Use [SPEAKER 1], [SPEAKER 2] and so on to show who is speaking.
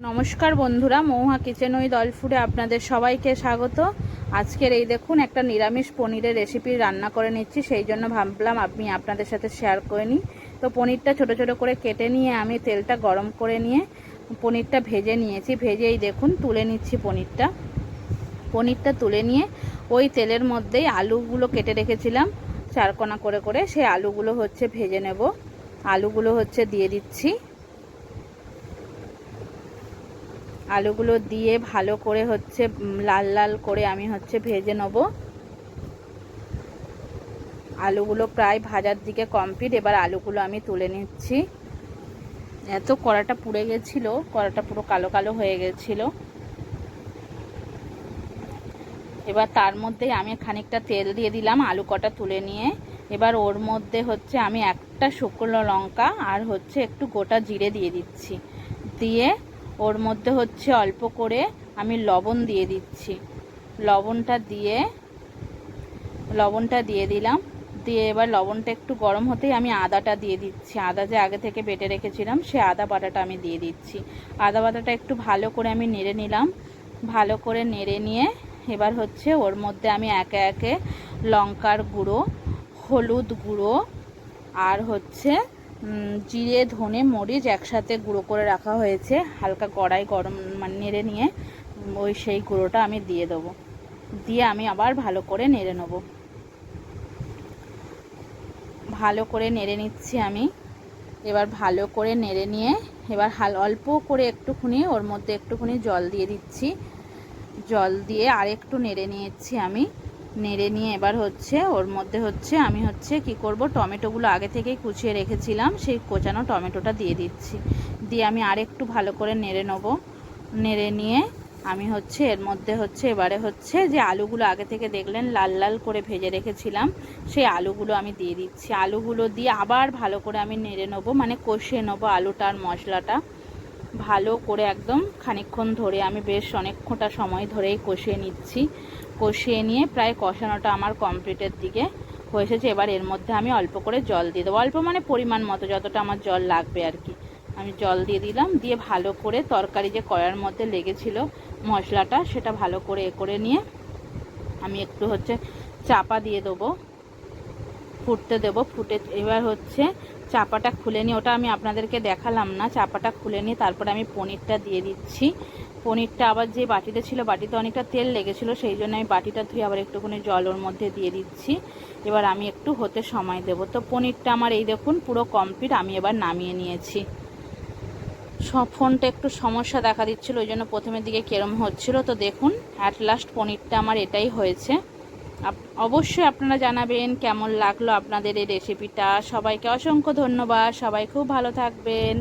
[SPEAKER 1] নমস্কার বন্ধুরা, মৌহা কিচেন ওই দল ফুডে আপনাদের সবাইকে স্বাগত। আজকের এই দেখুন একটা নিরামিষ পনিরের রেসিপি রান্না করে নিচ্ছি, সেই জন্য ভাবলাম আমি আপনাদের সাথে শেয়ার করে নিই। তো পনিরটা ছোট ছোট করে কেটে নিয়ে আমি তেলটা গরম করে নিয়ে পনিরটা ভেজে নিয়েছি। ভেজেই দেখুন, তুলে নিচ্ছি পনিরটা। পনিরটা তুলে নিয়ে ওই তেলের মধ্যেই আলুগুলো কেটে রেখেছিলাম, চারকোনা করে করে। সেই আলুগুলো হচ্ছে ভেজে নেব। আলুগুলো হচ্ছে দিয়ে দিচ্ছি। আলুগুলো দিয়ে ভালো করে হচ্ছে লাল লাল করে আমি হচ্ছে ভেজে নেব। আলুগুলো প্রায় ভাজার দিকে কমপ্লিট। এবার আলুগুলো আমি তুলে নিচ্ছি। এত কড়াটা পুড়ে গেছিল, কড়াটা পুরো কালো কালো হয়ে গেছিল। এবার তার মধ্যেই আমি খানিকটা তেল দিয়ে দিলাম আলু কটা তুলে নিয়ে। এবার ওর মধ্যে হচ্ছে আমি একটা শুকনো লঙ্কা আর হচ্ছে একটু গোটা জিরে দিয়ে দিচ্ছি। দিয়ে ওর মধ্যে হচ্ছে অল্প করে আমি লবণ দিয়ে দিচ্ছি। লবণটা দিয়ে লবণটা দিয়ে দিলাম। দিয়ে এবার লবণটা একটু গরম হতেই আমি আদাটা দিয়ে দিচ্ছি। আদা যে আগে থেকে বেটে রেখেছিলাম, সে আদা বাটাটা আমি দিয়ে দিচ্ছি। আদা বাটাটা একটু ভালো করে আমি নেড়ে নিলাম। ভালো করে নেড়ে নিয়ে এবার হচ্ছে ওর মধ্যে আমি একে একে লঙ্কার গুঁড়ো, হলুদ গুঁড়ো আর হচ্ছে জিরে, ধনে, মরিচ একসাথে গুঁড়ো করে রাখা হয়েছে। হালকা কড়াই গরম মানে নেড়ে নিয়ে ওই সেই গুঁড়োটা আমি দিয়ে দেবো। দিয়ে আমি আবার ভালো করে নেড়ে নেব। ভালো করে নেড়ে নিচ্ছি আমি। এবার ভালো করে নেড়ে নিয়ে, এবার হাল, অল্প করে একটুখানি, ওর মধ্যে একটুখানি জল দিয়ে দিচ্ছি। জল দিয়ে আর একটু নেড়ে নিয়েছি আমি। নেড়ে নিয়ে এবার হচ্ছে, ওর মধ্যে হচ্ছে আমি হচ্ছে কি করব, টমেটোগুলো আগে থেকেই কুচিয়ে রেখেছিলাম, সেই কোচানো টমেটোটা দিয়ে দিচ্ছি। দিয়ে আমি আর একটু ভালো করে নেড়ে নেব। নেড়ে নিয়ে আমি হচ্ছে এর মধ্যে হচ্ছে এবারে হচ্ছে যে আলুগুলো আগে থেকে দেখলেন লাল লাল করে ভেজে রেখেছিলাম, সেই আলুগুলো আমি দিয়ে দিচ্ছি। আলুগুলো দিয়ে আবার ভালো করে আমি নেড়ে নেব মানে কষিয়ে নেব আলুটা আর মশলাটা। ভালো করে একদম খানিকক্ষণ ধরে আমি বেশ অনেকক্ষণটা সময় ধরেই কষিয়ে নিচ্ছি। কষিয়ে নিয়ে প্রায় কষানোটা আমার কমপ্লিটের দিকে হয়ে এসেছে। এবার এর মধ্যে আমি অল্প করে জল দিয়ে দেবো। অল্প মানে পরিমাণ মতো, যতটা আমার জল লাগবে আর কি। আমি জল দিয়ে দিলাম, দিয়ে ভালো করে তরকারি যে কড়ার মধ্যে লেগেছিল মশলাটা, সেটা ভালো করে এ করে নিয়ে আমি একটু হচ্ছে চাপা দিয়ে দেবো। ফুটতে দেবো, ফুটে এবার হচ্ছে চাপাটা খুলে নিয়ে, ওটা আমি আপনাদেরকে দেখালাম না, চাপাটা খুলে নিয়ে তারপরে আমি পনিরটা দিয়ে দিচ্ছি। পনিরটা আবার যে বাটিতে ছিল, বাটিতে অনেকটা তেল লেগেছিলো, সেই জন্য আমি বাটিটা ধুয়ে আবার একটুখানি জল ওর মধ্যে দিয়ে দিচ্ছি। এবার আমি একটু হতে সময় দেব। তো পনিরটা আমার এই দেখুন পুরো কমপ্লিট, আমি এবার নামিয়ে নিয়েছি। সব ফোনটা একটু সমস্যা দেখা দিচ্ছিল, ওই জন্য প্রথমের দিকে কেরম হচ্ছিল। তো দেখুন অ্যাট লাস্ট পনিরটা আমার এটাই হয়েছে। অবশ্যই আপনারা জানাবেন কেমন লাগল আপনাদের এই রেসিপিটা সবাইকে অসংখ্য ধন্যবাদ। সবাই খুব ভালো থাকবেন।